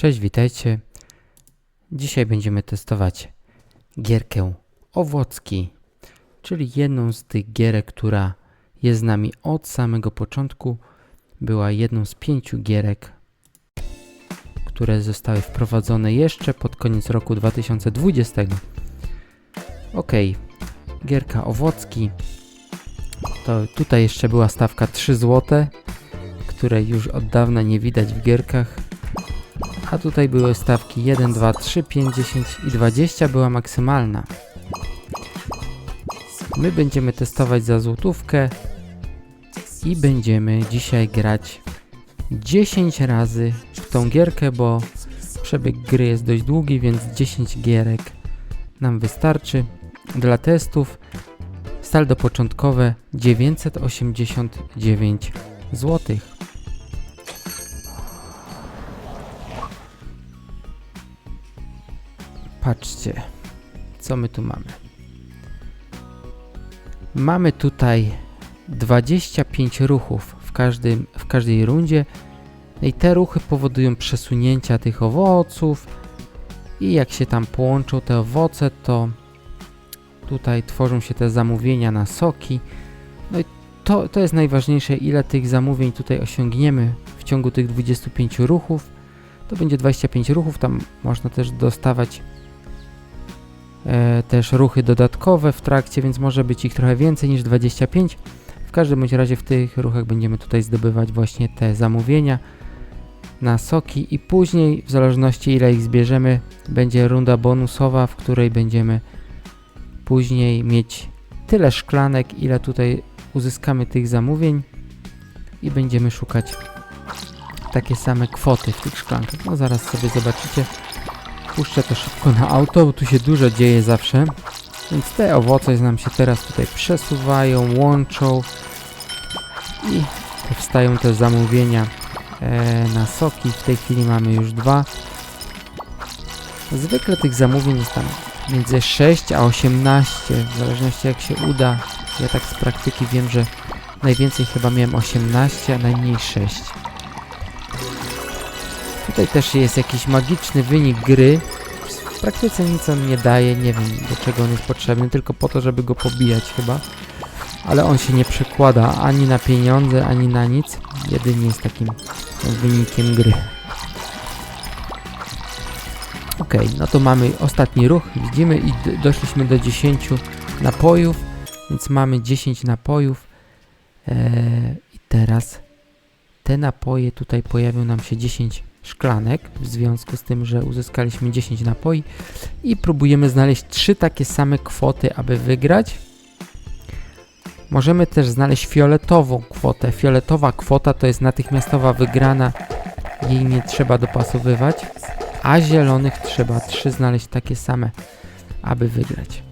Cześć, witajcie. Dzisiaj będziemy testować gierkę Owocki, czyli jedną z tych gierek, która jest z nami od samego początku. Była jedną z pięciu gierek, które zostały wprowadzone jeszcze pod koniec roku 2020. Ok, gierka Owocki. To tutaj jeszcze była stawka 3 zł, której już od dawna nie widać w gierkach. A tutaj były stawki 1, 2, 3, 5, 10 i 20 była maksymalna. My będziemy testować za złotówkę i będziemy dzisiaj grać 10 razy w tą gierkę, bo przebieg gry jest dość długi, więc 10 gierek nam wystarczy. Dla testów saldo początkowe 989 złotych. Patrzcie, co my tu mamy. Mamy tutaj 25 ruchów w, każdym, w każdej rundzie. I te ruchy powodują przesunięcia tych owoców. I jak się tam połączą te owoce, to tutaj tworzą się te zamówienia na soki. No i to, to jest najważniejsze, ile tych zamówień tutaj osiągniemy w ciągu tych 25 ruchów. To będzie 25 ruchów, tam można też dostawać też ruchy dodatkowe w trakcie, więc może być ich trochę więcej niż 25. W każdym bądź razie w tych ruchach będziemy tutaj zdobywać właśnie te zamówienia na soki i później w zależności ile ich zbierzemy będzie runda bonusowa, w której będziemy później mieć tyle szklanek, ile tutaj uzyskamy tych zamówień i będziemy szukać takie same kwoty w tych szklankach. No zaraz sobie zobaczycie. Puszczę to szybko na auto, bo tu się dużo dzieje zawsze. Więc te owoce nam się teraz tutaj przesuwają, łączą i powstają te zamówienia e, na soki. W tej chwili mamy już dwa. Zwykle tych zamówień jest tam między 6 a 18, w zależności jak się uda. Ja tak z praktyki wiem, że najwięcej chyba miałem 18, a najmniej 6. Tutaj też jest jakiś magiczny wynik gry. W praktyce nic on nie daje, nie wiem do czego on jest potrzebny, tylko po to, żeby go pobijać chyba. Ale on się nie przekłada ani na pieniądze, ani na nic. Jedynie jest takim wynikiem gry. Ok, no to mamy ostatni ruch, widzimy i doszliśmy do 10 napojów, więc mamy 10 napojów. Eee, I teraz te napoje, tutaj pojawią nam się 10 szklanek, w związku z tym, że uzyskaliśmy 10 napoi i próbujemy znaleźć 3 takie same kwoty, aby wygrać. Możemy też znaleźć fioletową kwotę. Fioletowa kwota to jest natychmiastowa wygrana, jej nie trzeba dopasowywać, a zielonych trzeba 3 znaleźć takie same, aby wygrać.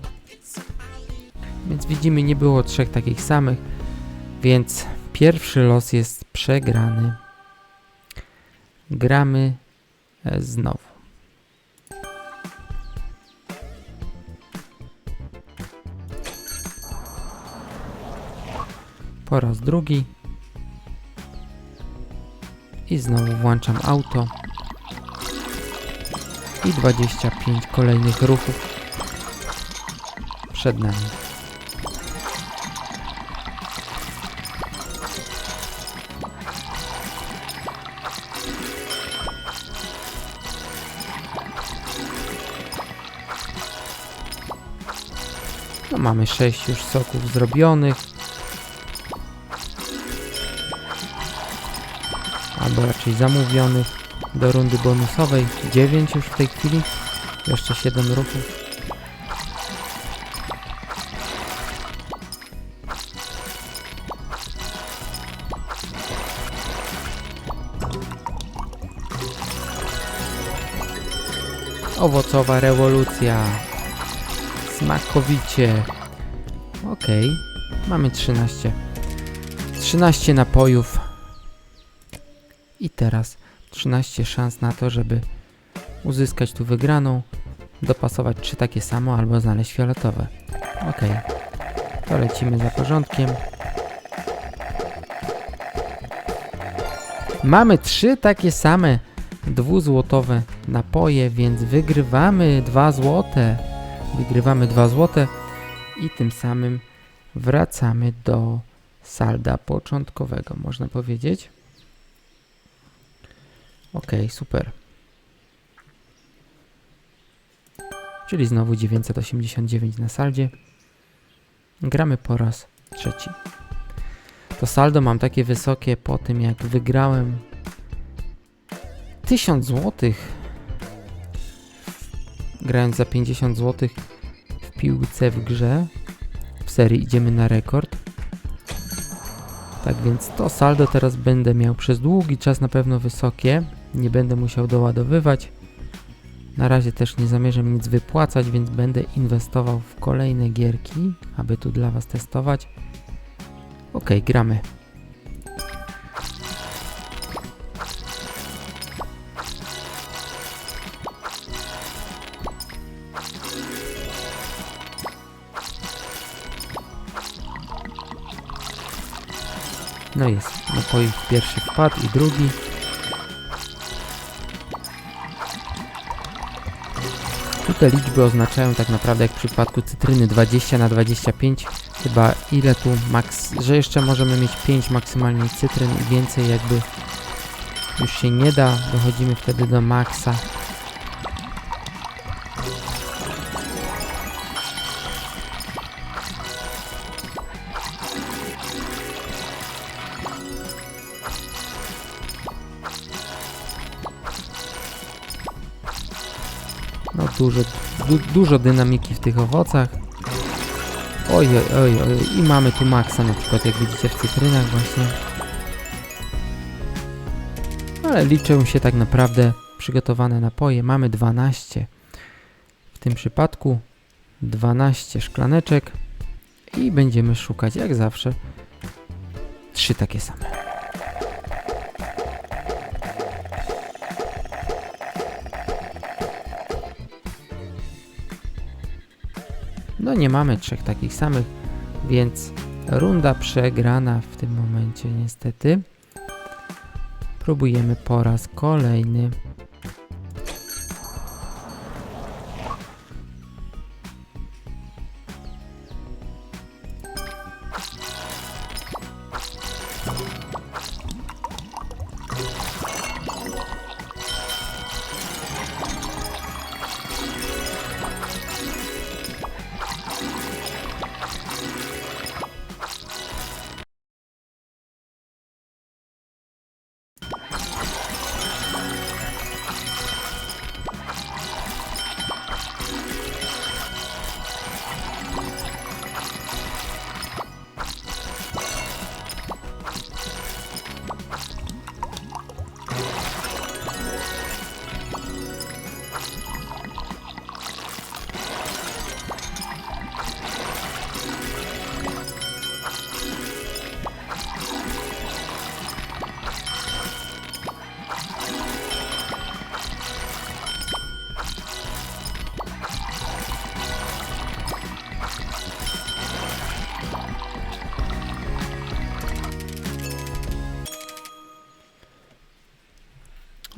Więc widzimy, nie było trzech takich samych, więc pierwszy los jest przegrany. Gramy e, znowu. Po raz drugi. I znowu włączam auto. I 25 kolejnych ruchów przed nami. Mamy 6 już soków zrobionych. Albo raczej zamówionych do rundy bonusowej. 9 już w tej chwili. Jeszcze 7 ruchów. Owocowa rewolucja. Smakowicie. Okej. Mamy 13. 13 napojów. I teraz 13 szans na to, żeby uzyskać tu wygraną, dopasować trzy takie samo albo znaleźć fioletowe. Okej. To lecimy za porządkiem. Mamy trzy takie same dwuzłotowe napoje, więc wygrywamy 2 złote. Wygrywamy 2 złote i tym samym wracamy do salda początkowego, można powiedzieć. Ok, super. Czyli znowu 989 na saldzie. Gramy po raz trzeci. To saldo mam takie wysokie po tym, jak wygrałem 1000 zł. Grając za 50 zł w piłce w grze. W serii idziemy na rekord. Tak więc to saldo teraz będę miał przez długi czas na pewno wysokie. Nie będę musiał doładowywać. Na razie też nie zamierzam nic wypłacać, więc będę inwestował w kolejne gierki, aby tu dla Was testować. Ok, gramy. No jest, napoi pierwszy wpadł i drugi. Tu te liczby oznaczają tak naprawdę jak w przypadku cytryny 20 na 25 chyba ile tu maks, że jeszcze możemy mieć 5 maksymalnie cytryn i więcej jakby już się nie da, dochodzimy wtedy do maksa. No dużo, du, dużo dynamiki w tych owocach. Oj, oj, oj, oj, i mamy tu maksa na przykład, jak widzicie w cytrynach właśnie. Ale liczą się tak naprawdę przygotowane napoje. Mamy 12. W tym przypadku 12 szklaneczek i będziemy szukać jak zawsze trzy takie same. No nie mamy trzech takich samych, więc runda przegrana w tym momencie niestety. Próbujemy po raz kolejny.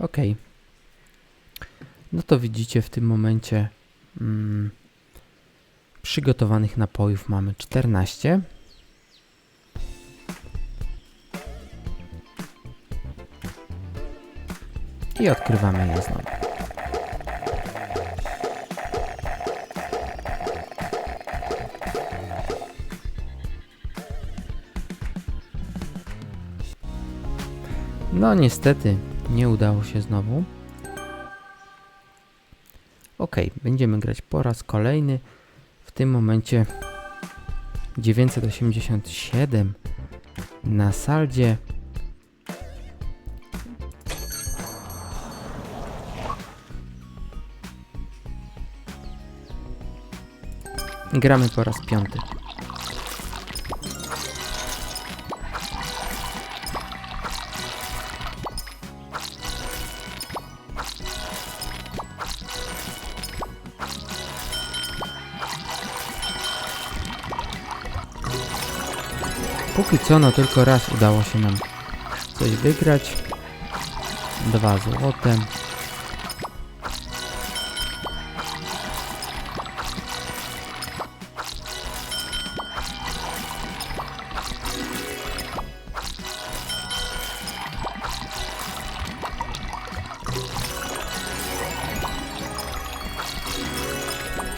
Ok. No to widzicie w tym momencie mm, przygotowanych napojów mamy 14. I odkrywamy je znowu. No niestety nie udało się znowu. Ok, będziemy grać po raz kolejny. W tym momencie 987 na saldzie. Gramy po raz piąty. Póki co, no tylko raz udało się nam coś wygrać. 2 złote.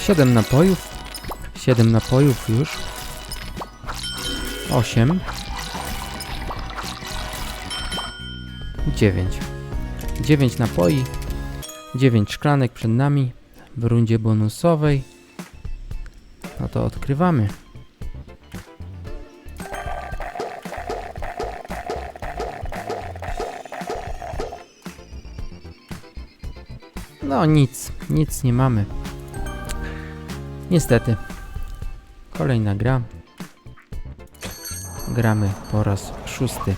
Siedem napojów. Siedem napojów już. Osiem. Dziewięć. Dziewięć napoi. Dziewięć szklanek przed nami w rundzie bonusowej. No to odkrywamy. No nic, nic nie mamy. Niestety. Kolejna gra. Gramy po raz szósty.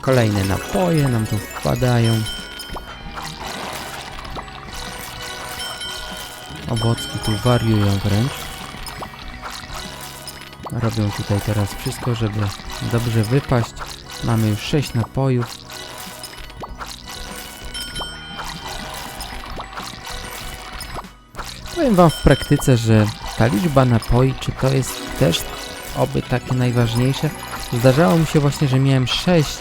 Kolejne napoje nam tu wpadają. Owocki tu wariują wręcz. Robią tutaj teraz wszystko, żeby dobrze wypaść. Mamy już 6 napojów. Powiem wam w praktyce, że ta liczba napoi, czy to jest też oby takie najważniejsze. Zdarzało mi się właśnie, że miałem 6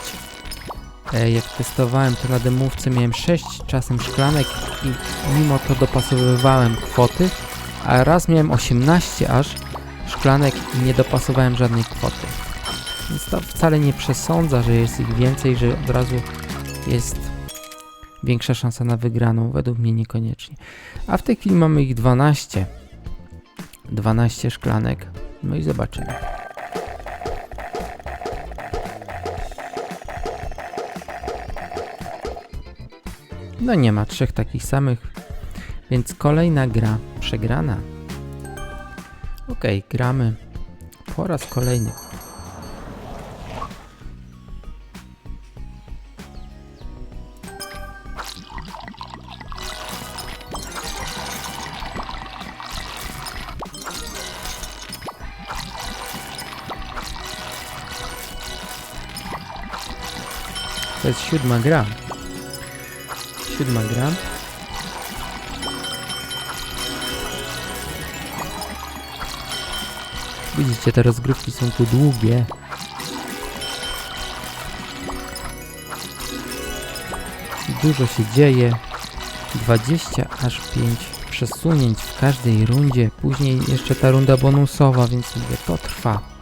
E, jak testowałem to na demówce miałem 6 czasem szklanek i mimo to dopasowywałem kwoty, a raz miałem 18 aż szklanek i nie dopasowałem żadnej kwoty. Więc to wcale nie przesądza, że jest ich więcej, że od razu jest większa szansa na wygraną. Według mnie niekoniecznie. A w tej chwili mamy ich 12. 12 szklanek. No i zobaczymy. No nie ma trzech takich samych, więc kolejna gra przegrana. Okej, gramy po raz kolejny. To jest siódma gra. Siódma gra. Widzicie, te rozgrywki są tu długie. Dużo się dzieje. 20 aż 5 przesunięć w każdej rundzie. Później jeszcze ta runda bonusowa, więc mówię, to trwa.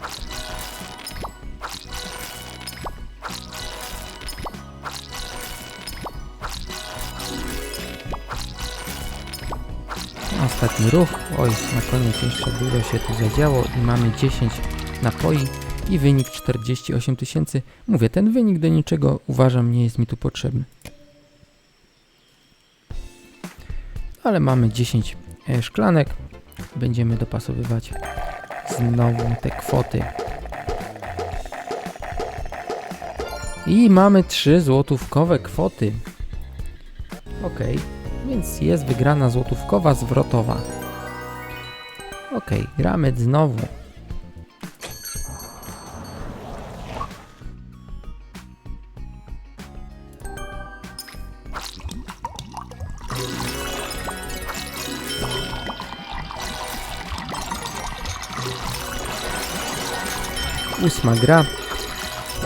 Ostatni ruch. Oj, na koniec jeszcze dużo się tu zadziało i mamy 10 napoi i wynik 48 tysięcy. Mówię, ten wynik do niczego uważam nie jest mi tu potrzebny. Ale mamy 10 e, szklanek. Będziemy dopasowywać znowu te kwoty. I mamy 3 złotówkowe kwoty. Okej. Więc jest wygrana złotówkowa zwrotowa. Ok, gramy znowu. Ósma gra.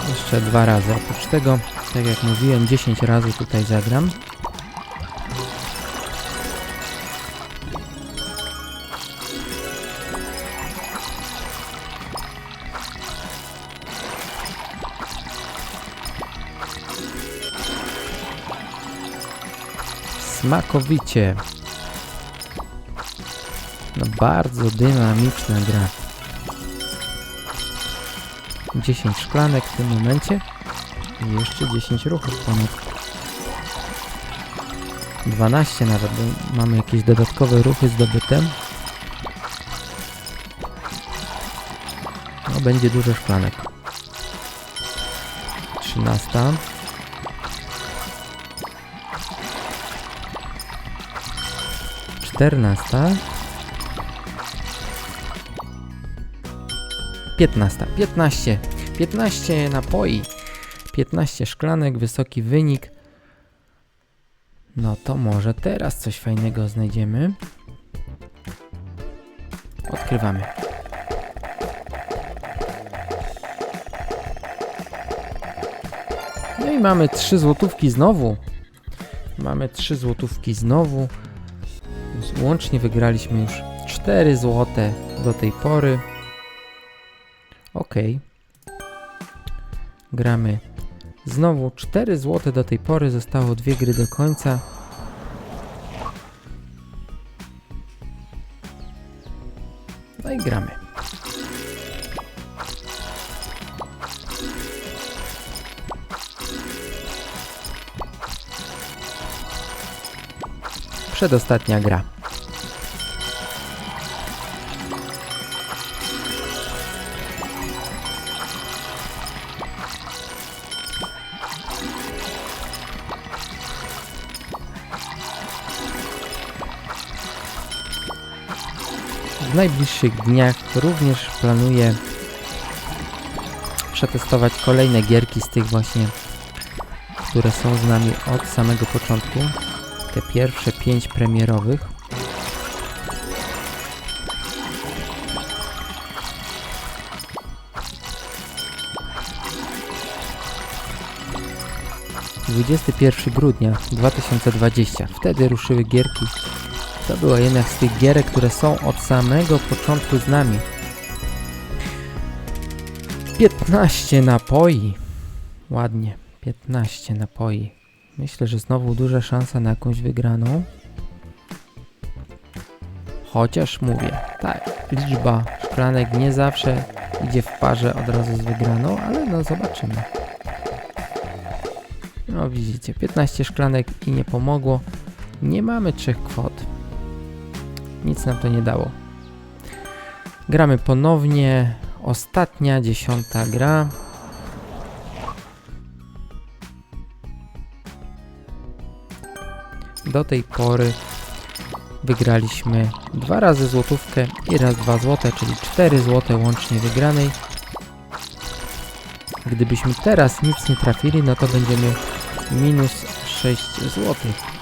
Jeszcze dwa razy. Oprócz tego, tak jak mówiłem, 10 razy tutaj zagram. Smakowicie. No bardzo dynamiczna gra. 10 szklanek w tym momencie. I jeszcze 10 ruchów ponad. 12 nawet, bo mamy jakieś dodatkowe ruchy zdobyte. No będzie dużo szklanek. Trzynasta. Czternasta. Piętnasta. Piętnaście. Piętnaście napoi. 15 szklanek, wysoki wynik. No to może teraz coś fajnego znajdziemy. Odkrywamy. No i mamy 3 złotówki znowu. Mamy 3 złotówki znowu. Łącznie wygraliśmy już 4 złote do tej pory. Ok. Gramy Znowu 4 zł do tej pory, zostało dwie gry do końca. No i gramy. Przedostatnia gra. Najbliższych dniach również planuję przetestować kolejne gierki z tych właśnie, które są z nami od samego początku. Te pierwsze pięć premierowych. Dwudziesty grudnia 2020. Wtedy ruszyły gierki to była jedna z tych gierek, które są od samego początku z nami. 15 napoi. Ładnie. 15 napoi. Myślę, że znowu duża szansa na jakąś wygraną. Chociaż mówię, tak, liczba szklanek nie zawsze idzie w parze od razu z wygraną, ale no zobaczymy. No widzicie, 15 szklanek i nie pomogło. Nie mamy trzech kwot. Nic nam to nie dało. Gramy ponownie. Ostatnia, dziesiąta gra. Do tej pory wygraliśmy dwa razy złotówkę i raz dwa złote, czyli 4 złote łącznie wygranej. Gdybyśmy teraz nic nie trafili, no to będziemy minus 6 złotych.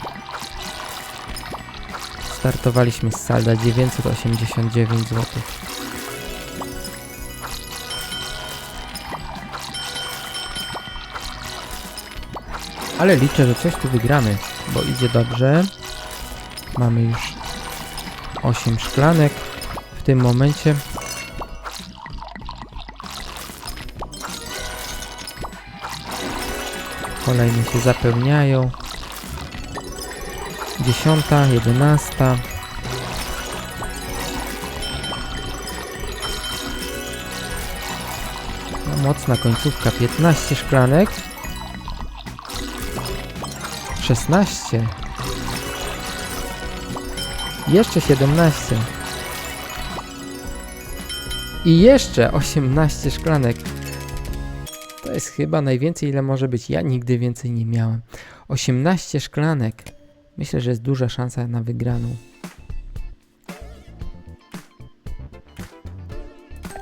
Startowaliśmy z salda 989 zł. Ale liczę, że coś tu wygramy, bo idzie dobrze. Mamy już 8 szklanek w tym momencie. Kolejne się zapełniają. Dziesiąta, jedenasta. No, mocna końcówka, 15 szklanek. 16. Jeszcze 17. I jeszcze 18 szklanek. To jest chyba najwięcej, ile może być. Ja nigdy więcej nie miałem. 18 szklanek. Myślę, że jest duża szansa na wygraną.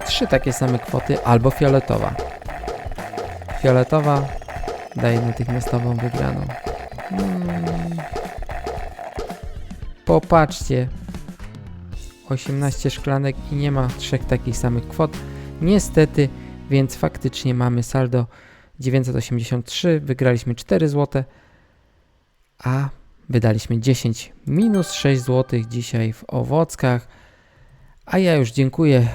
Trzy takie same kwoty, albo fioletowa. Fioletowa daje natychmiastową wygraną. Hmm. Popatrzcie. 18 szklanek i nie ma trzech takich samych kwot. Niestety, więc faktycznie mamy saldo 983, wygraliśmy 4 zł, a Wydaliśmy 10 minus 6 zł dzisiaj w owockach. A ja już dziękuję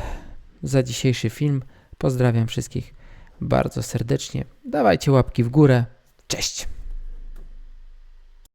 za dzisiejszy film. Pozdrawiam wszystkich bardzo serdecznie. Dawajcie łapki w górę. Cześć!